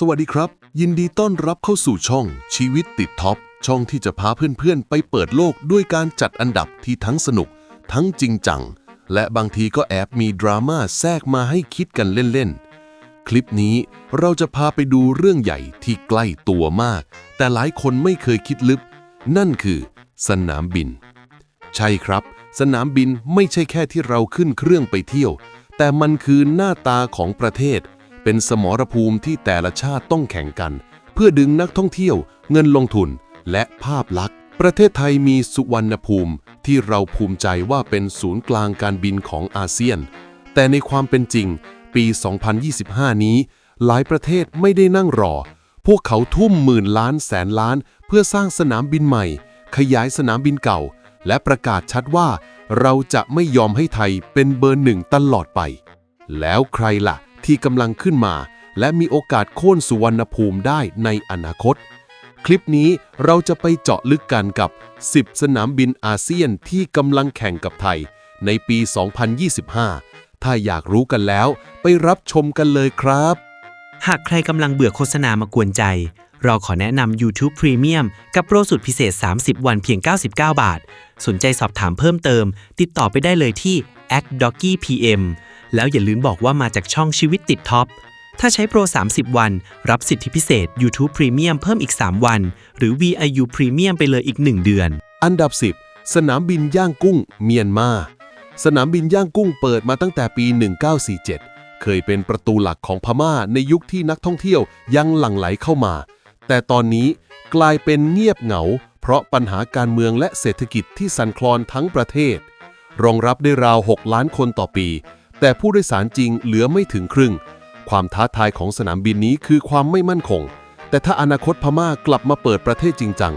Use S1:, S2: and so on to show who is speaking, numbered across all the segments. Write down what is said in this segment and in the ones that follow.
S1: สวัสดีครับ ยินดีต้อนรับเข้าสู่ช่องชีวิตติดท็อป ช่องที่จะพาเพื่อนๆ ไปเปิดโลกด้วยการจัดอันดับที่ทั้งสนุก ทั้งจริงจัง และบางทีก็แอบมีดราม่าแทรกมาให้คิดกันเล่นๆ คลิปนี้เราจะพาไปดูเรื่องใหญ่ที่ใกล้ตัวมาก แต่หลายคนไม่เคยคิดลึก นั่นคือ สนามบิน ใช่ครับ สนามบินไม่ใช่แค่ที่เราขึ้นเครื่องไปเที่ยว แต่มันคือหน้าตาของประเทศ เป็นสมรภูมิที่แต่ละชาติต้องแข่งกัน เพื่อดึงนักท่องเที่ยว เงินลงทุน และภาพลักษณ์ ประเทศไทยมีสุวรรณภูมิที่เราภูมิใจว่าเป็นศูนย์กลางการบินของอาเซียน แต่ในความเป็นจริง ปี 2025 นี้ หลายประเทศไม่ได้นั่งรอ พวกเขาทุ่มหมื่นล้านแสนล้าน เพื่อสร้างสนามบินใหม่ ขยายสนามบินเก่า และประกาศชัดว่า เราจะไม่ยอมให้ไทยเป็นเบอร์หนึ่งตลอดไป แล้วใครล่ะ ที่กำลังขึ้นมา และมีโอกาสโค่นสุวรรณภูมิได้ในอนาคต คลิปนี้เราจะไปเจาะลึกกันกับ 10 สนามบินอาเซียนที่กำลังแข่งกับไทย ในปี 2025 ถ้าอยากรู้กันแล้วไปรับชมกันเลยครับ
S2: หากใครกำลังเบื่อโฆษณามากวนใจ เราขอแนะนำ YouTube Premium กับโปรสุดพิเศษ 30 วันเพียง 99 บาท สนใจสอบถามเพิ่มเติม ติดต่อไปได้เลยที่ a c d o g g y PM แล้วอย่าลืมบอกว่ามาจากช่องชีวิตติดท็อป ถ้าใช้โปร 30 วัน รับสิทธิพิเศษ YouTube Premium เพิ่มอีก 3 วัน หรือ VIU Premium ไปเลยอีก 1 เดือน
S1: อันดับ 10 สนามบินย่างกุ้ง เมียนมา สนามบินย่างกุ้งเปิดมาตั้งแต่ปี 1947 เคยเป็นประตูหลักของพม่าในยุคที่นักท่องเที่ยวยังหลั่งไหลเข้ามา แต่ตอนนี้กลายเป็นเงียบเหงา เพราะปัญหาการเมืองและเศรษฐกิจที่สั่นคลอนทั้งประเทศ รองรับได้ราว 6 ล้านคนต่อปี แต่ผู้โดยสารจริงเหลือไม่ถึงครึ่ง ความท้าทายของสนามบินนี้คือความไม่มั่นคง แต่ถ้าอนาคตพม่ากลับมาเปิดประเทศจริงจัง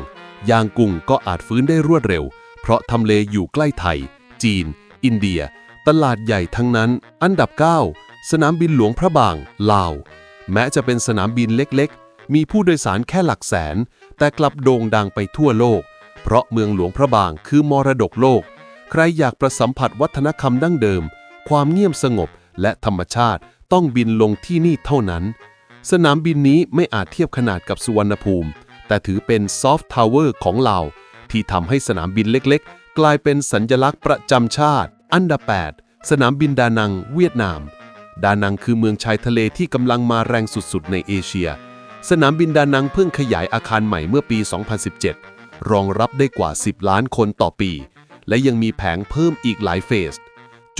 S1: ยางกุ้งก็อาจฟื้นได้รวดเร็ว เพราะทำเลอยู่ใกล้ไทย จีน อินเดีย ตลาดใหญ่ทั้งนั้น อันดับ 9 สนามบินหลวงพระบาง ลาว แม้จะเป็นสนามบินเล็กๆ มีผู้โดยสารแค่หลักแสน แต่กลับโด่งดังไปทั่วโลก เพราะเมืองหลวงพระบางคือมรดกโลก ใครอยากประสัมผัสวัฒนธรรมดั้งเดิม ความเงียบสงบและธรรมชาติต้องบินลงที่นี่เท่านั้น สนามบินนี้ไม่อาจเทียบขนาดกับสุวรรณภูมิ แต่ถือเป็นซอฟต์ทาวเวอร์ของลาที่ทำให้สนามบินเล็กๆ กลายเป็นสัญลักษณ์ประจำชาติ อันดับ 8 สนามบินดานัง เวียดนาม ดานังคือเมืองชายทะเลที่กำลังมาแรงสุดๆ ในเอเชีย สนามบินดานังเพิ่งขยายอาคารใหม่เมื่อปี 2017 รองรับได้กว่า 10 ล้านคนต่อปี และยังมีแผงเพิ่มอีกหลายเฟส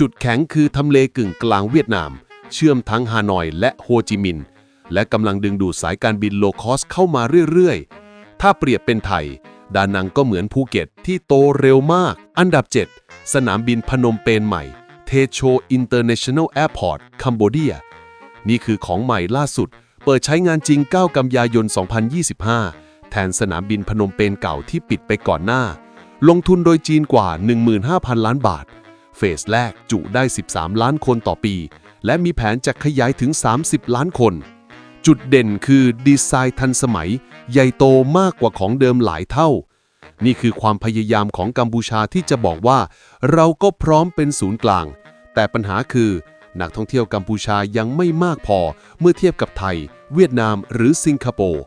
S1: จุดแข็งคือทำเลกึ่งกลางเวียดนาม เชื่อมทั้งฮานอยและโฮจิมินห์และกำลังดึงดูดสายการบินโลคอสเข้ามาเรื่อยๆ ถ้าเปรียบเป็นไทย ดานังก็เหมือนภูเก็ตที่โตเร็วมาก อันดับ 7 สนามบินพนมเปญใหม่เทโชอินเตอร์เนชั่นแนลแอร์พอร์ตคัมโบเดียนี่คือของใหม่ล่าสุด เปิดใช้งานจริง 9 กันยายน 2025 แทนสนามบินพนมเปญเก่าที่ปิดไปก่อนหน้า ลงทุนโดยจีนกว่า 15,000 ล้านบาท เฟสแรกจุได้ 13 ล้านคนต่อปี และมีแผนจะขยายถึง 30 ล้านคน จุดเด่นคือดีไซน์ทันสมัย ใหญ่โตมากกว่าของเดิมหลายเท่า นี่คือความพยายามของกัมพูชาที่จะบอกว่า เราก็พร้อมเป็นศูนย์กลาง แต่ปัญหาคือ นักท่องเที่ยวกัมพูชายังไม่มากพอเมื่อเทียบกับไทย เวียดนามหรือสิงคโปร์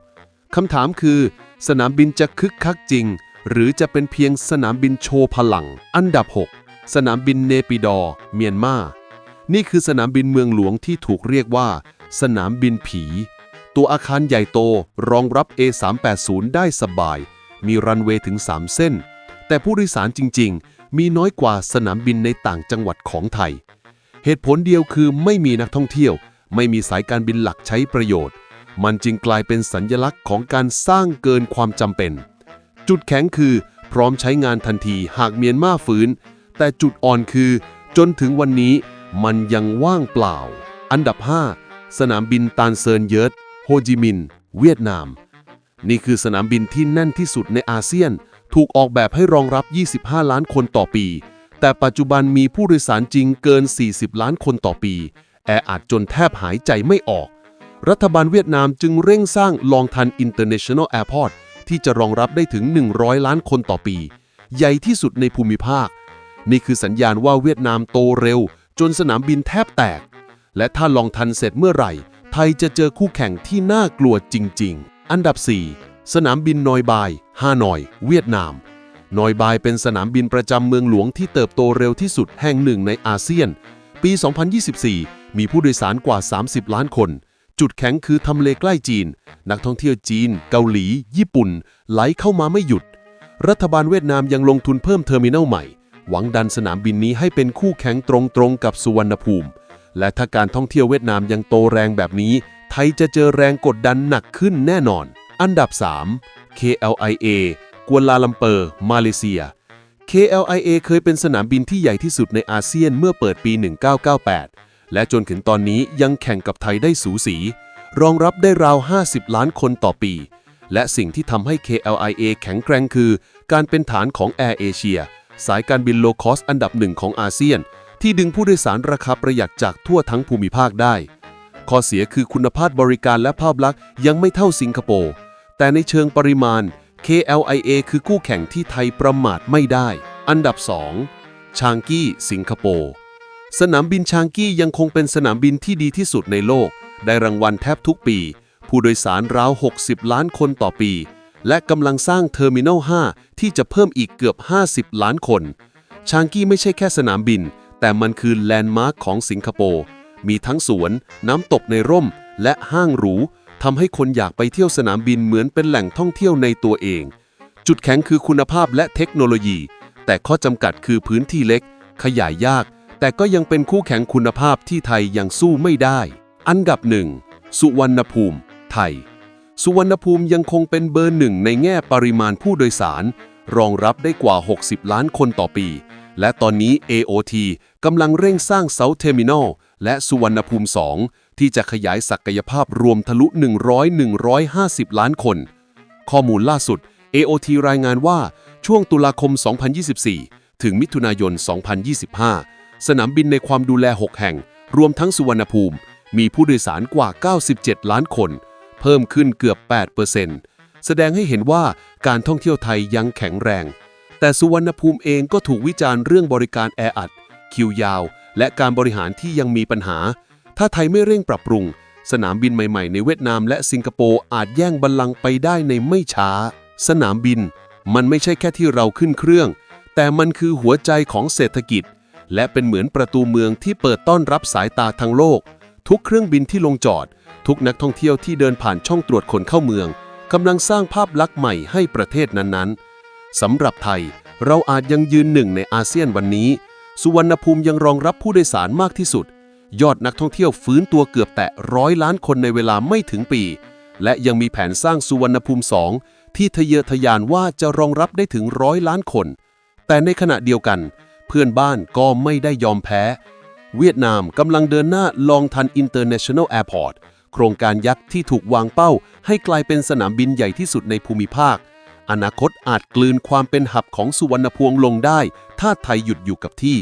S1: คำถามคือ สนามบินจะคึกคักจริง หรือจะเป็นเพียงสนามบินโชว์พลัง อันดับ 6 สนามบินเนปิดอร์เมียนมา นี่คือสนามบินเมืองหลวงที่ถูกเรียกว่า สนามบินผี ตัวอาคารใหญ่โตรองรับ A380 ได้สบาย มีรันเวย์ถึง 3 เส้น แต่ผู้โดยสารจริง ๆ มีน้อยกว่าสนามบินในต่างจังหวัดของไทย เหตุผลเดียวคือไม่มีนักท่องเที่ยว ไม่มีสายการบินหลักใช้ประโยชน์ มันจึงกลายเป็นสัญลักษณ์ของการสร้างเกินความจำเป็น จุดแข็งคือพร้อมใช้งานทันทีหากเมียนมาฟื้น แต่จุดอ่อนคือ จนถึงวันนี้มันยังว่างเปล่า อันดับ 5 สนามบินตานเซินเยิร์ตโฮจิมินห์ เวียดนาม นี่คือสนามบินที่แน่นที่สุดในอาเซียน ถูกออกแบบให้รองรับ 25 ล้านคนต่อปี แต่ปัจจุบันมีผู้โดยสารจริงเกิน 40 ล้านคนต่อปี แออัดจนแทบหายใจไม่ออก รัฐบาลเวียดนามจึงเร่งสร้างลองทัน International Airport ที่จะรองรับได้ถึง 100 ล้านคนต่อปี ใหญ่ที่สุดในภูมิภาค นี่คือสัญญาณว่าเวียดนามโตเร็ว จนสนามบินแทบแตก และถ้าลองทันเสร็จเมื่อไหร่ ไทยจะเจอคู่แข่งที่น่ากลัวจริง ๆ อันดับ 4 สนามบินนอยบายฮานอย เวียดนามนอยบายเป็นสนามบินประจำเมืองหลวงที่เติบโตเร็วที่สุดแห่งหนึ่งในอาเซียน ปี 2024 มีผู้โดยสารกว่า 30 ล้านคน จุดแข็งคือทำเลใกล้จีน นักท่องเที่ยวจีน เกาหลี ญี่ปุ่น ไหลเข้ามาไม่หยุด รัฐบาลเวียดนามยังลงทุนเพิ่มเทอร์มินัลใหม่ หวังดันสนามบินนี้ให้เป็นคู่แข่งตรงๆกับสุวรรณภูมิ และถ้าการท่องเที่ยวเวียดนามยังโตแรงแบบนี้ ไทยจะเจอแรงกดดันหนักขึ้นแน่นอน อันดับ 3 KLIA กัวลาลัมเปอร์ มาเลเซีย KLIA เคยเป็นสนามบินที่ใหญ่ที่สุดในอาเซียนเมื่อเปิดปี 1998 และจนถึงตอนนี้ยังแข่งกับไทยได้สูสี รองรับได้ราว 50 ล้านคนต่อปี และสิ่งที่ทำให้ KLIA แข็งแกร่งคือ การเป็นฐานของ Air Asia สายการบินโลคอสอันดับหนึ่งของอาเซียน ที่ดึงผู้โดยสารราคาประหยัดจากทั่วทั้งภูมิภาคได้ ข้อเสียคือคุณภาพบริการและภาพลักษณ์ยังไม่เท่าสิงคโปร์ แต่ในเชิงปริมาณ KLIA คือคู่แข่งที่ไทยประมาทไม่ได้ อันดับ 2 ชางกี้ สิงคโปร์ สนามบินชางกี้ยังคงเป็นสนามบินที่ดีที่สุดในโลก ได้รางวัลแทบทุกปี ผู้โดยสารราว 60 ล้านคนต่อปี และกำลังสร้างเทอร์มินอล 5 ที่จะเพิ่มอีกเกือบ 50 ล้านคน ชางกี้ไม่ใช่แค่สนามบิน แต่มันคือแลนด์มาร์คของสิงคโปร์ มีทั้งสวน น้ำตกในร่ม และห้างหรูทำให้คนอยากไปเที่ยวสนามบินเหมือนเป็นแหล่งท่องเที่ยวในตัวเอง จุดแข็งคือคุณภาพและเทคโนโลยี แต่ข้อจำกัดคือพื้นที่เล็ก ขยายยาก แต่ก็ยังเป็นคู่แข่งคุณภาพที่ไทยยังสู้ไม่ได้ อันดับหนึ่งสุวรรณภูมิ ไทย สุวรรณภูมิยังคงเป็นเบอร์หนึ่งในแง่ปริมาณผู้โดยสาร รองรับได้กว่า 60 ล้านคนต่อปี และตอนนี้ AOT กำลังเร่งสร้างเซาเทอร์มินอลและสุวรรณภูมิ 2 ที่จะขยายศักยภาพรวมทะลุ 100-150 ล้านคน ข้อมูลล่าสุด AOT รายงานว่าช่วงตุลาคม 2024 ถึงมิถุนายน 2025 สนามบินในความดูแล 6 แห่ง รวมทั้งสุวรรณภูมิ มีผู้โดยสารกว่า 97 ล้านคน พิ่มขึ้นเกือบ 8%แสดงให้เห็นว่าการท่องเที่ยวไทยยังแข็งแรง แต่สุวรรณภูมิเองก็ถูกวิจารณ์เรื่องบริการแออัด คิวยาว และการบริหารที่ยังมีปัญหา ถ้าไทยไม่เร่งปรับปรุง สนามบินใหม่ๆ ในเวียดนามและสิงคโปร์อาจแย่งบัลลังก์ไปได้ในไม่ช้า สนามบิน มันไม่ใช่แค่ที่เราขึ้นเครื่อง แต่มันคือหัวใจของเศรษฐกิจ และเป็นเหมือนประตูเมืองที่เปิดต้อนรับสายตาทั้งโลก ทุกเครื่องบินที่ลงจอด ทุกนักท่องเที่ยวที่เดินผ่านช่องตรวจคนเข้าเมืองกำลังสร้างภาพลักษณ์ใหม่ให้ประเทศนั้นๆสำหรับไทย เราอาจยังยืนหนึ่งในอาเซียนวันนี้ สุวรรณภูมิยังรองรับผู้โดยสารมากที่สุด ยอดนักท่องเที่ยวฟื้นตัวเกือบแตะร้อยล้านคนในเวลาไม่ถึงปี และยังมีแผนสร้างสุวรรณภูมิ2ที่ทะเยอทะยานว่าจะรองรับได้ถึงร้อยล้านคน แต่ในขณะเดียวกัน เพื่อนบ้านก็ไม่ได้ยอมแพ้ เวียดนามกำลังเดินหน้าลองทัน International Airport โครงการยักษ์ที่ถูกวางเป้า ให้กลายเป็นสนามบินใหญ่ที่สุดในภูมิภาค อนาคตอาจกลืนความเป็นหับของสุวรรณภูมิลงได้ ถ้าไทยหยุดอยู่กับที่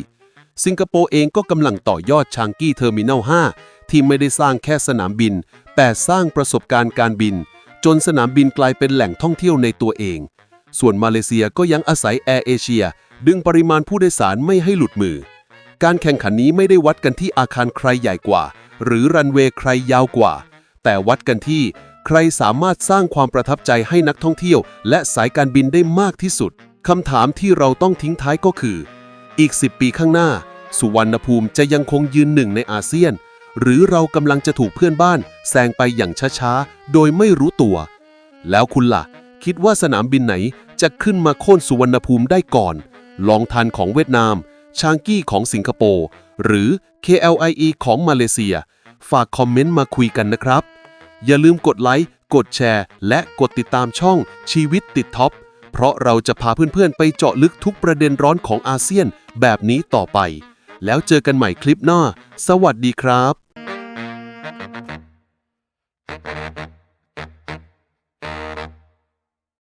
S1: สิงคโปร์เองก็กำลังต่อยอดชางกี้เทอร์มินัล 5 ที่ไม่ได้สร้างแค่สนามบิน แต่สร้างประสบการณ์การบิน จนสนามบินกลายเป็นแหล่งท่องเที่ยวในตัวเอง ส่วนมาเลเซียก็ยังอาศัยแอร์เอเชียดึงปริมาณผู้โดยสารไม่ให้หลุดมือ การแข่งขันนี้ไม่ได้วัดกันที่อาคารใครใหญ่กว่า หรือรันเวย์ใครยาวกว่า แต่วัดกันที่ ใครสามารถสร้างความประทับใจให้นักท่องเที่ยว และสายการบินได้มากที่สุดคำถามที่เราต้องทิ้งท้ายก็คือ อีก 10 ปีข้างหน้า สุวรรณภูมิจะยังคงยืนหนึ่งในอาเซียน หรือเรากำลังจะถูกเพื่อนบ้านแซงไปอย่างช้าๆ โดยไม่รู้ตัว แล้วคุณล่ะ คิดว่าสนามบินไหนจะขึ้นมาโค่นสุวรรณภูมิได้ก่อน ลองทันของเวียดนาม ชางกี้ของสิงคโปร์ หรือ KLIE ของมาเลเซีย ฝากคอมเมนต์มาคุยกันนะครับ อย่าลืมกดไลค์ กดแชร์ และกดติดตามช่องชีวิตติดท็อป เพราะเราจะพาเพื่อนๆ ไปเจาะลึกทุกประเด็นร้อนของอาเซียนแบบนี้ต่อไป แล้วเจอกันใหม่คลิปหน้า สวัสดีครับ